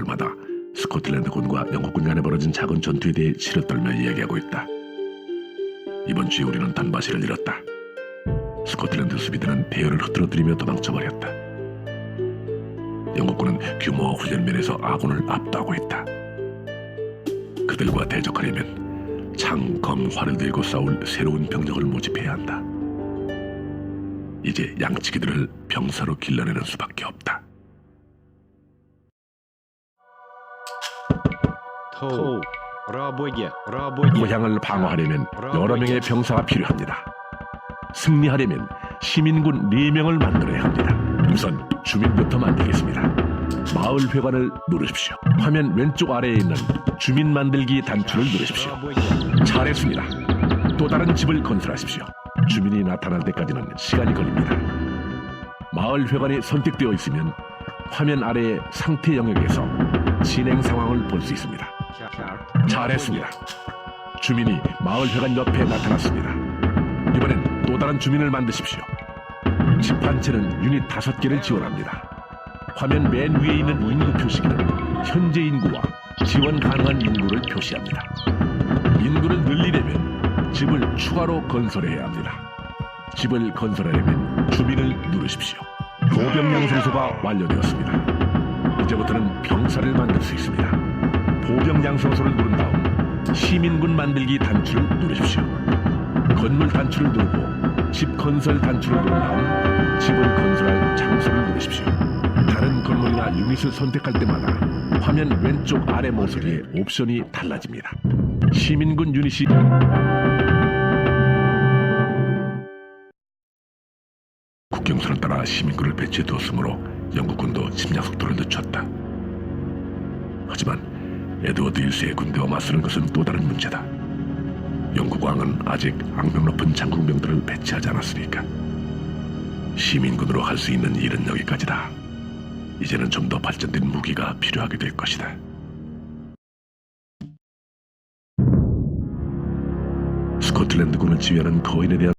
마을마다 스코틀랜드군과 영국군 간에 벌어진 작은 전투에 대해 치를 떨며 이야기하고 있다. 이번 주에 우리는 단바시를 잃었다. 스코틀랜드 수비대는 대열을 흐트러뜨리며 도망쳐버렸다. 영국군은 규모와 훈련면에서 아군을 압도하고 있다. 그들과 대적하려면 창, 검, 활을 들고 싸울 새로운 병력을 모집해야 한다. 이제 양치기들을 병사로 길러내는 수밖에 없다. 모양을 그 방어하려면 여러 명의 병사가 필요합니다. 승리하려면 시민군 4명을 만들어야 합니다. 우선 주민부터 만들겠습니다. 마을 회관을 누르십시오. 화면 왼쪽 아래에 있는 주민 만들기 단추를 누르십시오. 잘했습니다. 또 다른 집을 건설하십시오. 주민이 나타날 때까지는 시간이 걸립니다. 마을 회관이 선택되어 있으면 화면 아래의 상태 영역에서 진행 상황을 볼 수 있습니다. 잘했습니다. 주민이 마을 회관 옆에 나타났습니다. 이번엔 또 다른 주민을 만드십시오. 집 한 채는 유닛 다섯 개를 지원합니다. 화면 맨 위에 있는 인구 표시기는 현재 인구와 지원 가능한 인구를 표시합니다. 인구를 늘리려면 집을 추가로 건설해야 합니다. 집을 건설하려면 주민을 누르십시오. 보병 양성소가 완료되었습니다. 이제부터는 병사를 만들 수 있습니다. 보병 양성소를 누른 다음 시민군 만들기 단추를 누르십시오. 건물 단추를 누르고 집 건설 단추를 누른 다음 집을 건설할 장소를 누르십시오. 다른 건물이나 유닛을 선택할 때마다 화면 왼쪽 아래 모서리에 옵션이 달라집니다. 시민군 유닛이 국경선을 따라 시민군을 배치해 두었으므로 영국군도 침략 속도를 늦췄다. 하지만 에드워드 1세의 군대와 맞서는 것은 또 다른 문제다. 영국 왕은 아직 악명 높은 장군병들을 배치하지 않았으니까. 시민군으로 할 수 있는 일은 여기까지다. 이제는 좀 더 발전된 무기가 필요하게 될 것이다. 스코틀랜드군을 지휘하는 거인에 대한